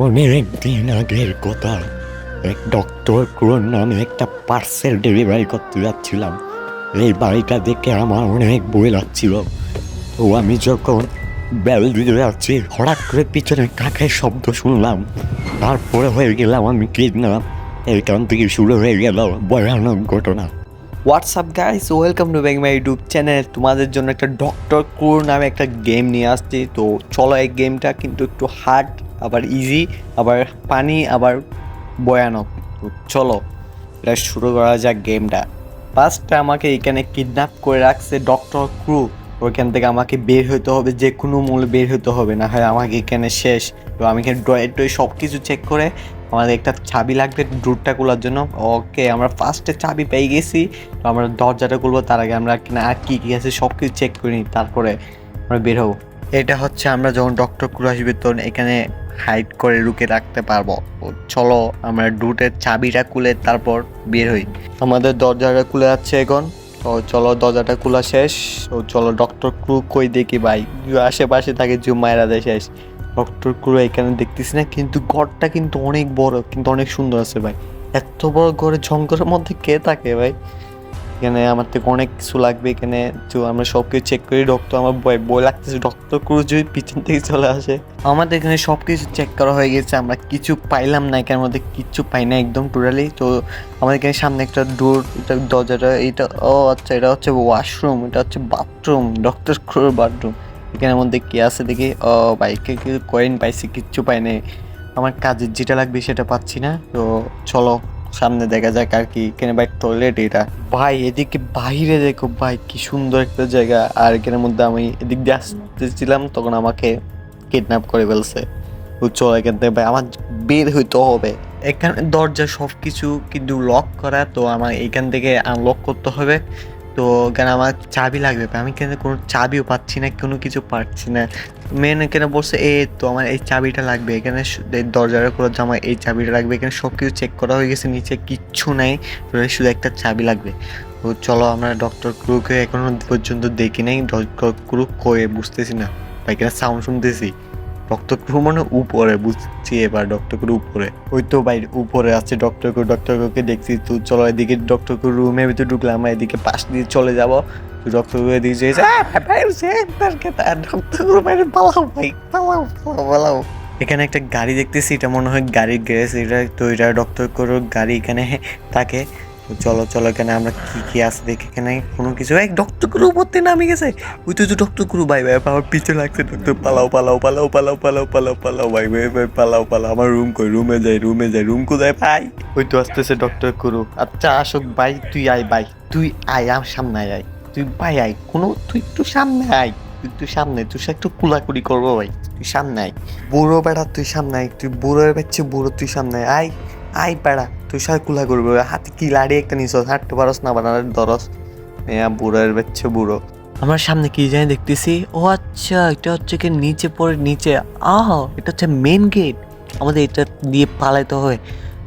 অনেক দিন আগের কথা। এক ডক্টর ক্রোন নামে একটা পার্সেল ডেলিভারি করতে যাচ্ছিলাম। এই বাড়িটা দেখে আমার অনেক বই লাগছিল। তো আমি যখন বেল দিতে যাচ্ছি, হঠাৎ করে পিছনে কাকের শব্দ শুনলাম। তারপরে হয়ে গেলাম আমি কিডন্যাপ। এইখান থেকে শুরু হয়ে গেল ভয়ানক ঘটনা। WhatsApp guys welcome to back my YouTube channel তোমাদের জন্য একটা ডক্টর ক্রোর নামে একটা গেম নিয়ে আসছি। তো চলো এই গেমটা কিন্তু একটু হার্ড আবার ইজি আবার পানি আবার ভয়ানক। তো চলো এটা শুরু করা যাক গেমটা ফার্স্টে আমাকে এখানে কিডন্যাপ করে রাখছে ডক্টর ক্রু ওইখান থেকে আমাকে বের হতে হবে, যে কোনো মূল্যে বের হতে হবে, না হয় আমাকে এখানে শেষ। তো আমি এখানে ড্রয়ের টয় সব কিছু চেক করে আমাদের একটা চাবি লাগবে ডুরটা খোলার জন্য। ওকে আমরা ফার্স্টে চাবি পেয়ে গেছি। তো আমরা দরজাটা খুলবো, তার আগে আমরা কিনা আর কী কী আছে সব কিছু চেক করে নিই তারপরে আমরা বের হব। এটা হচ্ছে আমরা যখন ডক্টর ক্রু আসবে, তখন এখানে হাইড করে লুকে রাখতে পারব। চলো আমরা ডুটের চাবিটা খুলে তারপর বের হই। আমাদের দরজাটা খুলে যাচ্ছে এখন। তো চলো দরজাটা খোলা শেষ। তো চলো ডক্টর ক্রু কই দেখি ভাই। আশেপাশে থাকে জুমায়রা দেয় শেষ। ডক্টর ক্রু এখানে দেখতেছি না, কিন্তু ঘরটা কিন্তু অনেক বড়, কিন্তু অনেক সুন্দর আছে ভাই। এত বড় ঘরে জঙ্গলের মধ্যে কে থাকে ভাই? এখানে আমার থেকে অনেক কিছু লাগবে এখানে। তো আমরা সব কিছু চেক করি ডক্টর আমার বই বই লাগতেছে। ডক্টর ক্রু যদি পিছন থেকে চলে আসে। আমাদের এখানে সব কিছু চেক করা হয়ে গেছে, আমরা কিছু পাইলাম না এখানের মধ্যে কিচ্ছু পাই না একদম টোটালি তো আমাদের এখানে সামনে একটা ডোর এটা দরজাটা, এটা, ও আচ্ছা এটা হচ্ছে ওয়াশরুম এটা হচ্ছে বাথরুম ডক্টর ক্রুর বাথরুম এখানের মধ্যে কি আছে দেখি? ও বাইকে কয়েন পাইছি, কিচ্ছু পাই নাই। আমার কাজের যেটা লাগবে সেটা পাচ্ছি না। তো চলো সামনে দেখা যাক আর কি এখানে ভাই টয়লেট এটা? ভাই, এদিকে বাইরে দেখো ভাই, কি সুন্দর একটা জায়গা। আর এখানের মধ্যে আমি এদিক দিয়ে আসতেছিলাম, তখন আমাকে কিডন্যাপ করে ফেলছে। তো এখান থেকে ভাই, আমার বের হইতে হবে। এখানে দরজা সব কিছু কিন্তু লক করা, তো আমার এখান থেকে আনলক করতে হবে। তো এখানে আমার চাবি লাগবে। আমি কেন কোনো চাবিও পাচ্ছি না, কোনো কিছু পাচ্ছি না। মেন এখানে বলছে, এ, তো আমার এই চাবিটা লাগবে। এখানে দরজাটা খোলার জন্য এই চাবিটা লাগবে। এখানে সব কিছু চেক করা হয়ে গেছে, নিচে কিচ্ছু নাই শুধু একটা চাবি লাগবে। তো চলো আমরা ডক্টর ক্রুকে এখনও পর্যন্ত দেখি নাই। ডক্টর ক্রু কয়ে বুঝতেছি না। বা এখানে সাউন্ড শুনতেছি। ক্রু মানে উপরে বুঝছি এবার ডক্টর ক্রু উপরে। ওই তো ভাই, উপরে আছে ডক্টর ক্রু ডক্টর দেখছি, তো চলো এদিকে ডক্টর ক্রু রুমের ভিতরে ঢুকলাম এদিকে পাশ দিয়ে চলে যাব। তো ডক্টর ক্রু ক্রু পালাও এখানে একটা গাড়ি দেখতেছি, এটা মনে হয় গাড়ির গ্যারেজ এটা তো এটা ডক্টর ক্রুর গাড়ি, এখানে থাকে। চলো চলো এখানে আমরা কি কি আছে দেখি এখানে? কোনো কিছু? এক ডক্টর ক্রু পড়তে নামে গেছে। ওই তো ডক্টর ক্রু ভাই ভাই, আমার পিছনে লাগছে ডক্টর পালাও পালাও পালাও পালাও পালাও পালাও পালাও, ভাই ভাই ভাই, পালাও পালাও। আমার রুম কই? রুমে যাই রুমে যাই রুম কোথায়? ভাই। ওই তো আসতেছে ডক্টর ক্রু আচ্ছা আসুক ভাই, তুই আয়, ভাই। তুই আয়, আমার সামনে আয় তুই, ভাই, আয়। কোনো, তুই একটু সামনে আয়। তুই একটু সামনে, তুই একটু কুলাকুলি করব, ভাই। তুই সামনে আয়। বুড়ো বেড়া, তুই সামনে আয়। তুই বুড়োর বাচ্চা বুড়ো, তুই সামনে আয় আয়, বেড়া। তুই সবাই কুলা করবি হাতে কি লাড়ি একটা নিছ হাঁটতে পারস না বানার দরস। হ্যাঁ বুড়োর বাচ্চা বুড়ো। আমার সামনে কি জানি দেখতেছি? ও আচ্ছা এটা হচ্ছে কি নিচে পড়ে নিচে। আহ, এটা হচ্ছে মেন গেট আমাদের এটা দিয়ে পালাইতে হয়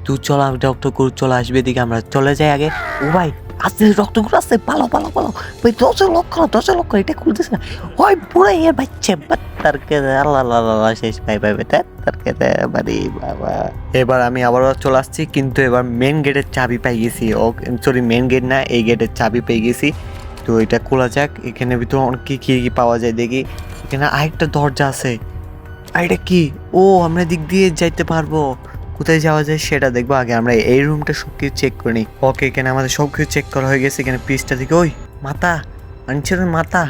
তুই চল ডক্টর করে চলে আসবে এদিকে। আমরা চলে যাই আগে। ও ভাই আসতে ডক্টর করে আসতে পালাও পালাও পালাও। ভাই, দশ লক্ষ দশ লক্ষ, এটা খুলতেছে না। ওই পুরো এর বাচ্চা। তার কে আল্লাহ আল্লাহ শেষ ভাই ভাই তার কে বাড়ি বাবা। এবার আমি আবারও চলে আসছি, কিন্তু এবার মেন গেটের চাবি পেয়ে গেছি। ও সরি মেন গেট না, এই গেটের চাবি পেয়ে গেছি। তো এটা খোলা যাক, এখানে ভিতরে অনেক কি কি পাওয়া যায় দেখি। এখানে আরেকটা দরজা আছে। আর এটা কি? ও, আমরা দিক দিয়ে যাইতে পারব। কোথায় যাওয়া যায় সেটা দেখব। আগে আমরা এই রুমটা সব কিছু চেক করে নিই। ওকে এখানে আমাদের সব কিছু চেক করা হয়ে গেছে, এখানে পিসটা থেকে ওই, মাথা আনছে মাথা।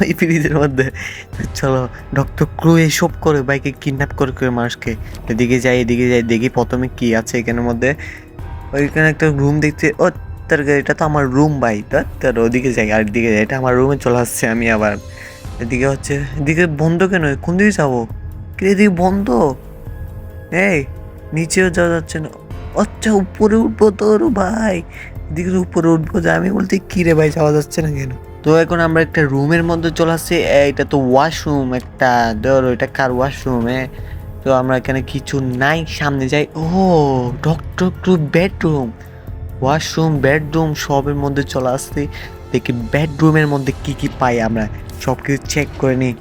ওই ফ্রিজের মধ্যে। চলো ডক্টর ক্রু এইসব করে বাইকে কিডন্যাপ করে করে মানুষকে। এদিকে যাই এদিকে যাই, দেখি প্রথমে কি আছে এখানের মধ্যে। ওইখানে একটা রুম দেখতে, ও, তার এটা তো আমার রুম ভাই। তার ওদিকে যাই আর দিকে যাই। এটা আমার রুমে চলে আসছে আমি আবার। এদিকে হচ্ছে, এদিকে বন্ধ কেন? কোন দিকে যাব? কি এদিকে বন্ধ? এই, নিচেও যাওয়া যাচ্ছে না। আচ্ছা উপরে উঠবো তোর, ভাই। এদিকে উপরে উঠবো যে আমি বলতে কি রে, ভাই, যাওয়া যাচ্ছে না কেন? তো এখন আমরা একটা রুমের মধ্যে চলে আসছি। এটা তো ওয়াশরুম একটা, ধরো এটা কার ওয়াশরুম তো আমরা এখানে কিছু নাই, সামনে যাই। ও, doctor two bedroom, washroom, bedroom সবের মধ্যে চলে আসছি। দেখি বেডরুমের মধ্যে কি কি পাই আমরা সব কিছু চেক করে নিই।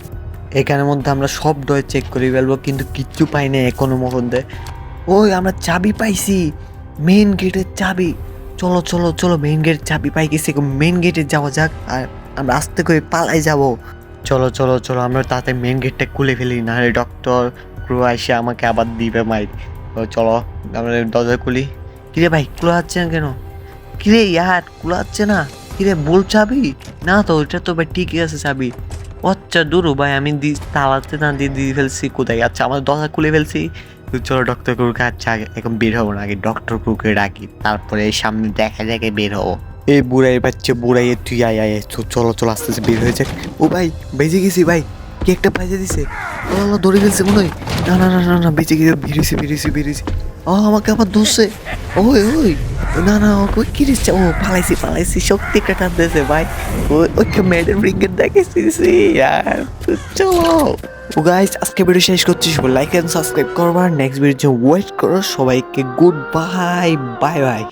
এখানের মধ্যে আমরা সব ডয় চেক করে ফেলব, কিন্তু কিচ্ছু পাই না এখনও মধ্যে ওই, আমরা চাবি পাইছি মেন গেটের চাবি। চলো চলো চলো মেইন গেট চাবি পাই গেছি মেইন গেটে যাওয়া যাক আর আমরা আস্তে করে পালাই যাব। চলো চলো চলো, আমরা তাতে মেইন গেটটা খুলে ফেলি না হলে ডক্টর ক্রু এসে আমাকে আবার দিবে মাই তো চলো, আমরা দরজা খুলি। কিরে ভাই, খোলা যাচ্ছে না কেন? কিরে ইয়ার, খোলা যাচ্ছে না? কিরে, বল চাবি? না তো, ওইটা তো ভাই ঠিকই আছে চাবি। আচ্ছা দূরও ভাই, আমি দি তালাতে না দিয়ে দিয়ে ফেলছি, কোথায়? আচ্ছা আমার দরজা খুলে ফেলছি। চলো ডক্টর ক্রুকে আচ্ছা এখন বের হব না, আগে ডক্টর ক্রুকে ডাকি, তারপরে সামনে দেখা দেখে বের হব। এই বুড়াই বাচ্চা, বুড়াই তুই আয় আয় চলো চলো আস্তে আস্তে বের হয়ে যাক। ও ভাই বেজে গেছি ভাই, কি একটা পাইজে দিছে? ও ধরে ফেলছে মনে হয়। না না না না না, বেঁচে গেছে বেরিয়েছে বেরিয়েছে বেরিয়েছে ও, আমাকে আবার ধরছে। ওই ওই, না না ওকে কি দিচ্ছে? ও, পালাইছি পালাইছি, শক্তি কাটা দিয়েছে ভাই। ওই ওকে মেডেল ব্রিগেড দেখেছি ইয়ার ও গাইস আজকে ভিডিও শেষ করছি। সবাই লাইক এন্ড সাবস্ক্রাইব করবার নেক্সট ভিডিও ওয়েট করো। সবাইকে গুড বাই বাই বাই